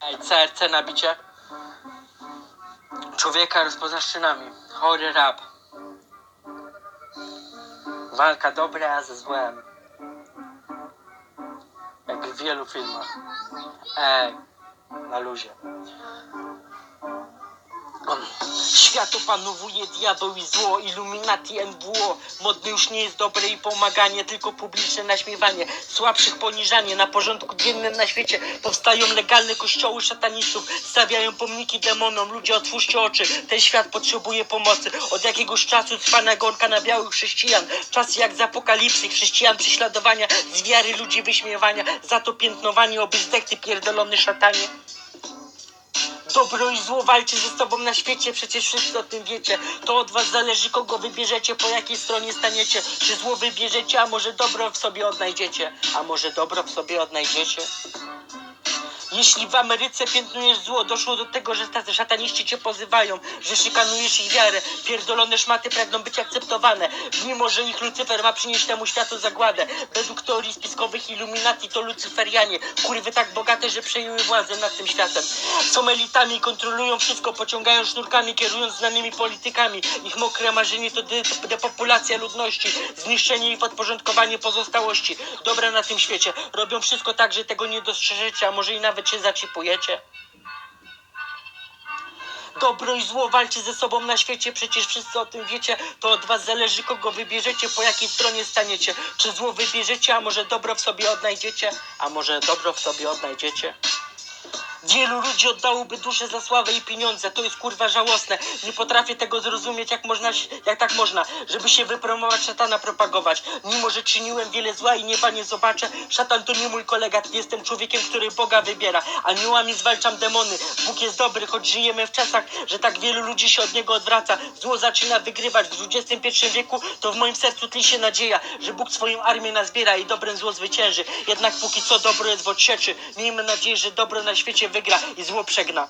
CRC nabicie. Człowieka rozpoznasz czynami. Chory rap. Walka dobra ze złem. Jak w wielu filmach. Ej, na luzie. Świat opanowuje diabeł i zło, Illuminati NWO Modny już nie jest dobre i pomaganie, tylko publiczne naśmiewanie. Słabszych poniżanie, na porządku dziennym na świecie Powstają legalne kościoły szatanistów. Stawiają pomniki demonom, ludzie otwórzcie oczy. Ten świat potrzebuje pomocy. Od jakiegoś czasu trwa nagonka na białych chrześcijan. Czas jak z apokalipsy, chrześcijan prześladowania Z wiary ludzi wyśmiewania. Za to piętnowanie, oby zdech ty pierdolony szatanie Dobro i zło walczy ze sobą na świecie, przecież wszyscy o tym wiecie. To od was zależy, kogo wybierzecie, po jakiej stronie staniecie. Czy zło wybierzecie, a może dobro w sobie odnajdziecie? A może dobro w sobie odnajdziecie? Jeśli w Ameryce piętnujesz zło, doszło do tego, że szataniści cię pozywają, że szykanujesz ich wiarę, pierdolone szmaty pragną być akceptowane, mimo że ich Lucyfer ma przynieść temu światu zagładę. Według teorii spiskowych Illuminati to Lucyferianie, kurwy tak bogate, że przejęły władzę nad tym światem. Są elitami, kontrolują wszystko, pociągają sznurkami, kierując znanymi politykami. Ich mokre marzenie to de- depopulacja ludności, zniszczenie i podporządkowanie pozostałości. Dobra na tym świecie. Robią wszystko tak, że tego nie dostrzeżecie, a może i nawet się zaczipujecie. Dobro i zło walczy ze sobą na świecie, przecież wszyscy o tym wiecie. To od was zależy, kogo wybierzecie, po jakiej stronie staniecie. Czy zło wybierzecie, a może dobro w sobie odnajdziecie? A może dobro w sobie odnajdziecie? Wielu ludzi oddałoby duszę za sławę i pieniądze. To jest kurwa żałosne. Nie potrafię tego zrozumieć, jak można, jak tak można, żeby się wypromować, szatana propagować. Mimo, że czyniłem wiele zła i nieba nie zobaczę, szatan to nie mój kolega. Jestem człowiekiem, który Boga wybiera. Aniołami zwalczam demony. Bóg jest dobry, choć żyjemy w czasach, że tak wielu ludzi się od niego odwraca. Zło zaczyna wygrywać. W XXI wieku to w moim sercu tli się nadzieja, że Bóg swoją armię nazbiera i dobrem zło zwycięży. Jednak póki co dobro jest w odsieczy. Miejmy nadzieję, że dobro na świecie wygra i zło przegna.